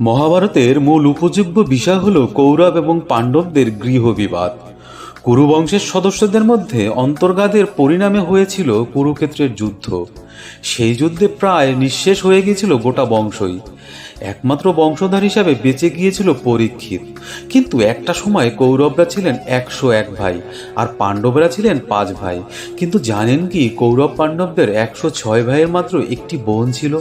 মহাভারতের মূল উপযোগ্য বিষয় হল কৌরব এবং পাণ্ডবদের গৃহবিবাদ। কুরুবংশের সদস্যদের মধ্যে অন্তর্গাদের পরিণামে হয়েছিল কুরুক্ষেত্রের যুদ্ধ। সেই যুদ্ধে প্রায় নিঃশেষ হয়ে গিয়েছিল গোটা বংশই। একমাত্র বংশধর হিসাবে বেঁচে গিয়েছিল পরীক্ষিত। কিন্তু একটা সময় কৌরবরা ছিলেন একশো এক ভাই আর পাণ্ডবরা ছিলেন পাঁচ ভাই। কিন্তু জানেন কি কৌরব পাণ্ডবদের একশো ছয় ভাইয়ের মাত্র একটি বোন ছিল?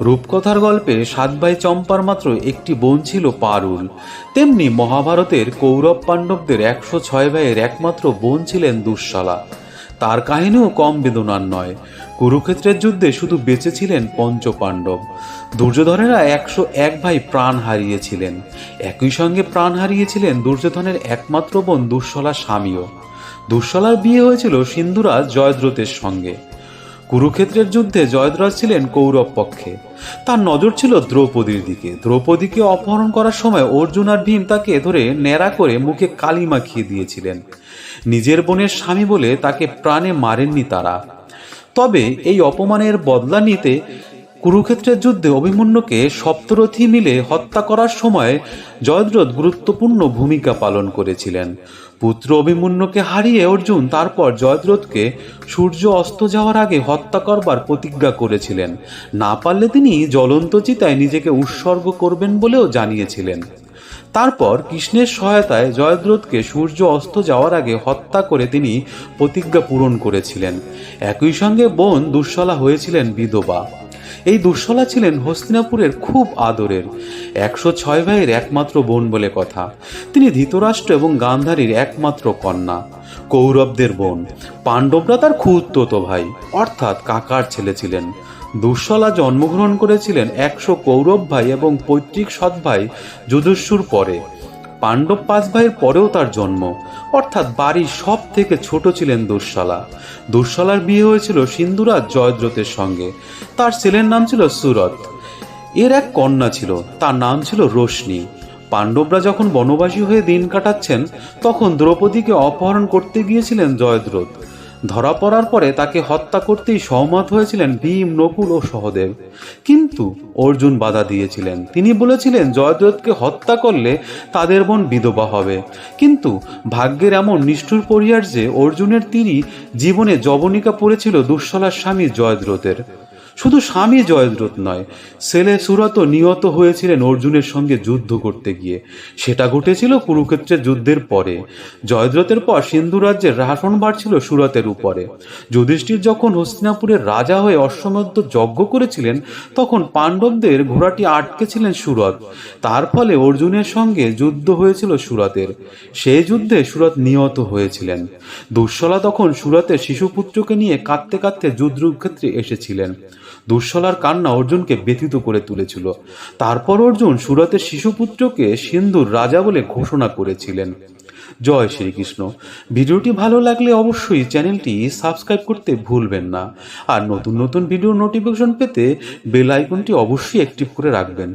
রূপকথার গল্পে সাত ভাই চম্পার মাত্র একটি বোন ছিল পারুল। তেমনি মহাভারতের কৌরব পাণ্ডবদের একশো ছয় ভাইয়ের একমাত্র বোন ছিলেন দুঃশালা। তার কাহিনীও কম বেদনার নয়। কুরুক্ষেত্রের যুদ্ধে শুধু বেঁচে ছিলেন পঞ্চপাণ্ডব। দুর্যোধনেরা একশো এক ভাই প্রাণ হারিয়েছিলেন। একই সঙ্গে প্রাণ হারিয়েছিলেন দুর্যোধনের একমাত্র বোন দুঃশলার স্বামীও। দুঃশলার বিয়ে হয়েছিল সিন্ধুরাজ জয়দ্রথের সঙ্গে। কুরুক্ষেত্রের যুদ্ধে জয়দ্রাজ ছিলেন কৌরব পক্ষে। তার নজর ছিল দ্রৌপদীর দিকে। দ্রৌপদীকে অপহরণ করার সময় অর্জুন আর ভীম তাকে ধরে ন্যাড়া করে মুখে কালি মাখিয়ে দিয়েছিলেন। নিজের বোনের স্বামী বলে তাকে প্রাণে মারেননি তারা। তবে এই অপমানের বদলা নিতে কুরুক্ষেত্রের যুদ্ধে অভিমন্যুকে সপ্তরথী মিলে হত্যা করার সময় জয়দ্রথ গুরুত্বপূর্ণ ভূমিকা পালন করেছিলেন। পুত্র অভিমন্যুকে হারিয়ে অর্জুন তারপর জয়দ্রথকে সূর্য অস্ত যাওয়ার আগে হত্যা করবার প্রতিজ্ঞা করেছিলেন। না পারলে তিনি জ্বলন্ত চিতায় নিজেকে উৎসর্গ করবেন বলেও জানিয়েছিলেন। তারপর কৃষ্ণের সহায়তায় জয়দ্রথকে সূর্য অস্ত যাওয়ার আগে হত্যা করে তিনি প্রতিজ্ঞা পূরণ করেছিলেন। একই সঙ্গে বোন দুঃশলা হয়েছিলেন বিধবা। এই দুঃশলা ছিলেন হস্তিনাপুরের খুব আদরের, একশো ছয় ভাইয়ের একমাত্র বোন বলে কথা। তিনি ধৃতরাষ্ট্র এবং গান্ধারীর একমাত্র কন্যা, কৌরবদের বোন। পাণ্ডবরা তার খুঁতত ভাই, অর্থাৎ কাকার ছেলে ছিলেন। দুঃশলা জন্মগ্রহণ করেছিলেন একশো কৌরব ভাই এবং পৈতৃক সৎ ভাই যুধস্বুর পরে। পাণ্ডব পাঁচ ভাইয়ের পরেও তার জন্ম। অর্থাৎ বাড়ির সব থেকে ছোট ছিলেন দুঃশলা। দুঃশলার বিয়ে হয়েছিল সিন্ধুরাজ জয়দ্রথের সঙ্গে। তার ছেলের নাম ছিল সুরত এর এক কন্যা ছিল, তার নাম ছিল রোশনি। পাণ্ডবরা যখন বনবাসী হয়ে দিন কাটাচ্ছেন, তখন দ্রৌপদীকে অপহরণ করতে গিয়েছিলেন জয়দ্রথ। ধরা পড়ার পরে তাকে হত্যা করতেই সহমত হয়েছিলেন ভীম, নকুল ও সহদেব। কিন্তু অর্জুন বাধা দিয়েছিলেন। তিনি বলেছিলেন, জয়দ্রথকে হত্যা করলে তাদের বোন বিধবা হবে। কিন্তু ভাগ্যের এমন নিষ্ঠুর পরিহার যে, অর্জুনের তিনি জীবনে জবনিকা পড়েছিল দুঃশলার স্বামী জয়দ্রথের। শুধু স্বামী জয়দ্রথ নয়, ছেলে সুরত নিহত হয়েছিলেন অর্জুনের সঙ্গে যুদ্ধ করতে গিয়ে। সেটা ঘটেছিল কুরুক্ষেত্রের যুদ্ধের পরে। জয়দ্রথের পর সিন্ধু রাজ্যের শাসনভার ছিল সুরতের উপরে। যুধিষ্ঠির যখন হস্তিনাপুরের রাজা হয়ে অশ্বমেধ যজ্ঞ করেছিলেন, তখন পাণ্ডবদের ঘোড়াটি আটকেছিলেন সুরত তার ফলে অর্জুনের সঙ্গে যুদ্ধ হয়েছিল সুরতের সেই যুদ্ধে সুরত নিহত হয়েছিলেন। দুঃশলা তখন সুরতের শিশুপুত্রকে নিয়ে কাঁদতে কাঁদতে যুদ্ধক্ষেত্রে এসেছিলেন। দুঃশলার কান্না অর্জুনকে ব্যথিত করে তুলেছিল। তারপর অর্জুন সুরতের শিশুপুত্রকে সিন্ধুর রাজা বলে ঘোষণা করেছিলেন। জয় শ্রীকৃষ্ণ। ভিডিওটি ভালো লাগলে অবশ্যই চ্যানেলটি সাবস্ক্রাইব করতে ভুলবেন না। আর নতুন নতুন ভিডিও নোটিফিকেশন পেতে বেল আইকনটি অবশ্যই অ্যাক্টিভ করে রাখবেন।